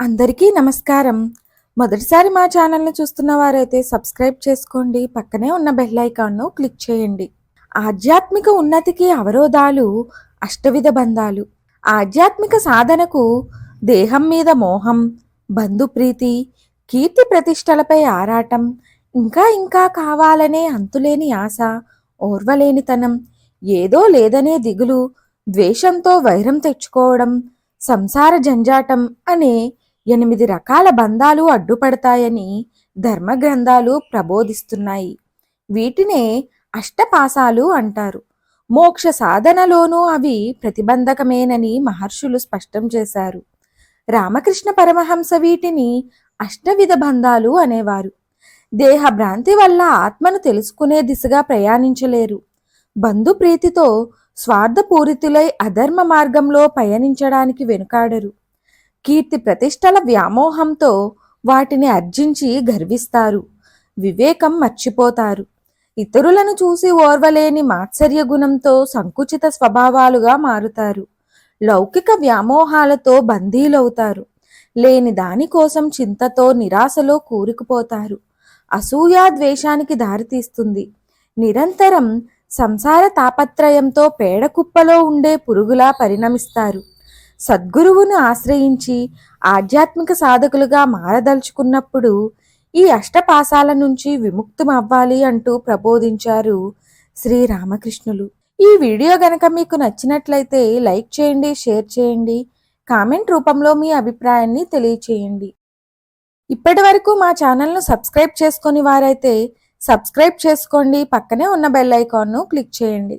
అందరికీ నమస్కారం. మొదటిసారి మా ఛానల్ని చూస్తున్న వారైతే సబ్స్క్రైబ్ చేసుకోండి. పక్కనే ఉన్న బెల్ ఐకాన్ను క్లిక్ చేయండి. ఆధ్యాత్మిక ఉన్నతికి అవరోధాలు అష్టవిధ బంధాలు. ఆధ్యాత్మిక సాధనకు దేహం మీద మోహం బంధుప్రీతి కీర్తి ప్రతిష్టలపై ఆరాటం ఇంకా ఇంకా కావాలనే అంతులేని ఆశ ఓర్వలేనితనం ఏదో లేదనే దిగులు ద్వేషంతో వైరం తెచ్చుకోవడం సంసార జంజాటం అనే ఎనిమిది రకాల బంధాలు అడ్డుపడతాయని ధర్మ గ్రంథాలు ప్రబోధిస్తున్నాయి. వీటినే అష్టపాసాలు అంటారు. మోక్ష సాధనలోనూ అవి ప్రతిబంధకమేనని మహర్షులు స్పష్టం చేశారు. రామకృష్ణ పరమహంస వీటిని అష్టవిధ బంధాలు అనేవారు. దేహ భ్రాంతి వల్ల ఆత్మను తెలుసుకునే దిశగా ప్రయాణించలేరు. బంధుప్రీతితో స్వార్థపూరితులై అధర్మ మార్గంలో పయనించడానికి వెనుకాడరు. కీర్తి ప్రతిష్టల వ్యామోహంతో వాటిని అర్జించి గర్విస్తారు. వివేకం మర్చిపోతారు. ఇతరులను చూసి ఓర్వలేని మాత్సర్య గుణంతో సంకుచిత స్వభావాలుగా మారుతారు. లౌకిక వ్యామోహాలతో బందీలవుతారు. లేని దానికోసం చింతతో నిరాశలో కూరుకుపోతారు. అసూయా ద్వేషానికి దారితీస్తుంది. నిరంతరం సంసార తాపత్రయంతో పేడకుప్పలో ఉండే పురుగులా పరిణమిస్తారు. సద్గురువును ఆశ్రయించి ఆధ్యాత్మిక సాధకులుగా మారదలుచుకున్నప్పుడు ఈ అష్టపాసాల నుంచి విముక్తం అవ్వాలి అంటూ ప్రబోధించారు శ్రీ రామకృష్ణులు ఈ వీడియో గనక మీకు నచ్చినట్లయితే లైక్ చేయండి షేర్ చేయండి కామెంట్ రూపంలో మీ అభిప్రాయాన్ని తెలియచేయండి. ఇప్పటి వరకు మా ఛానల్ను సబ్స్క్రైబ్ చేసుకుని వారైతే సబ్స్క్రైబ్ చేసుకోండి పక్కనే ఉన్న బెల్ ఐకాన్ను క్లిక్ చేయండి.